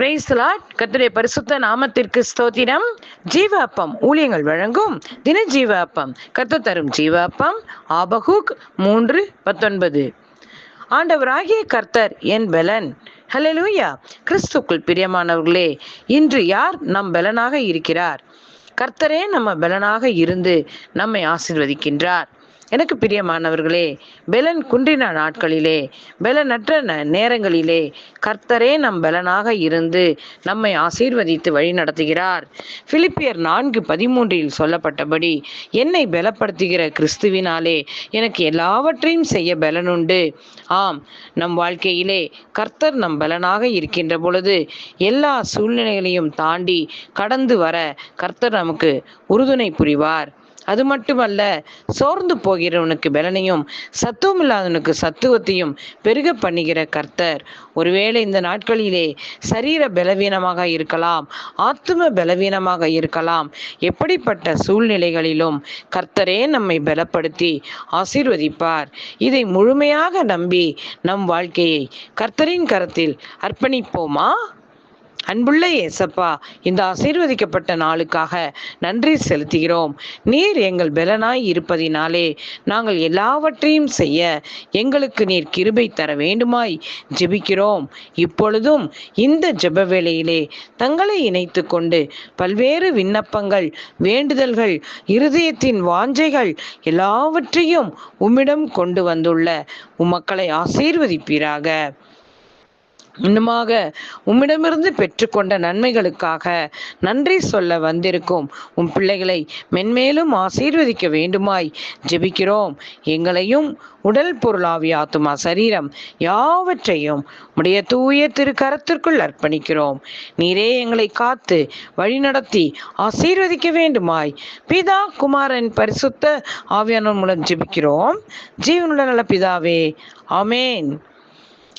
Price கத்துடைய பரிசுத்த நாமத்திற்கு ஸ்தோத்திரம். ஜீவ அப்பம் ஊழியங்கள் வழங்கும் தின ஜீவ அப்பம் கர்த்தர் தரும் ஜீவ அப்பம் ஆபகுக் மூன்று பத்தொன்பது. ஆண்டவராகிய கர்த்தர் என் பெலன். ஹalleluya கிறிஸ்துக்குள் பிரியமானவர்களே இன்று யார் நம் பெலனாக இருக்கிறார்? கர்த்தரே நம்ம பெலனாக இருந்து நம்மை ஆசீர்வதிக்கின்றார். எனக்கு பிரியமானவர்களே பெலன் குன்றின நாட்களிலே பெலனற்ற நேரங்களிலே கர்த்தரே நம் பெலனாக இருந்து நம்மை ஆசீர்வதித்து வழி நடத்துகிறார். பிலிப்பியர் நான்கு பதிமூன்றில் சொல்லப்பட்டபடி என்னை பலப்படுத்துகிற கிறிஸ்துவினாலே எனக்கு எல்லாவற்றையும் செய்ய பலனுண்டு. ஆம் நம் வாழ்க்கையிலே கர்த்தர் நம் பலனாக இருக்கின்ற பொழுது எல்லா சூழ்நிலைகளையும் தாண்டி கடந்து வர கர்த்தர் நமக்கு உறுதுணை புரிவார். அது மட்டுமல்ல சோர்ந்து போகிறவனுக்கு பலனையும் சத்துவம் இல்லாதவனுக்கு சத்துவத்தையும் பெருக பண்ணுகிற கர்த்தர். ஒருவேளை இந்த நாட்களிலே சரீர பலவீனமாக இருக்கலாம் ஆத்ம பலவீனமாக இருக்கலாம். எப்படிப்பட்ட சூழ்நிலைகளிலும் கர்த்தரே நம்மை பலப்படுத்தி ஆசீர்வதிப்பார். இதை முழுமையாக நம்பி நம் வாழ்க்கையை கர்த்தரின் கரத்தில் அர்ப்பணிப்போமா? அன்புள்ள ஏசப்பா இந்த ஆசீர்வதிக்கப்பட்ட நாளுக்காக நன்றி செலுத்துகிறோம். நீர் எங்கள் பலனாய் இருப்பதினாலே நாங்கள் எல்லாவற்றையும் செய்ய எங்களுக்கு நீர் கிருபை தர வேண்டுமாய் ஜெபிக்கிறோம். இப்பொழுதும் இந்த ஜெப வேளையிலே தங்களை இணைத்து கொண்டு பல்வேறு விண்ணப்பங்கள் வேண்டுதல்கள் இருதயத்தின் வாஞ்சைகள் எல்லாவற்றையும் உம்மிடம் கொண்டு வந்துள்ள உம்மக்களை ஆசீர்வதிப்பீராக. இன்னுமாக உம்மிடமிருந்து பெற்றுக்கொண்ட நன்மைகளுக்காக நன்றி சொல்ல வந்திருக்கும். உம் பிள்ளைகளை மென்மேலும் ஆசீர்வதிக்க வேண்டுமாய் ஜெபிக்கிறோம். எங்களையும் உடல் பொருளாவி ஆத்துமா சரீரம் யாவற்றையும் உடைய தூய திருக்கரத்திற்குள் அர்ப்பணிக்கிறோம். நீரே எங்களை காத்து வழிநடத்தி ஆசீர்வதிக்க வேண்டுமாய். பிதா குமாரன் பரிசுத்த ஆவியானவர் மூலம் ஜெபிக்கிறோம். ஜீவனுள்ள நல்ல பிதாவே ஆமேன்.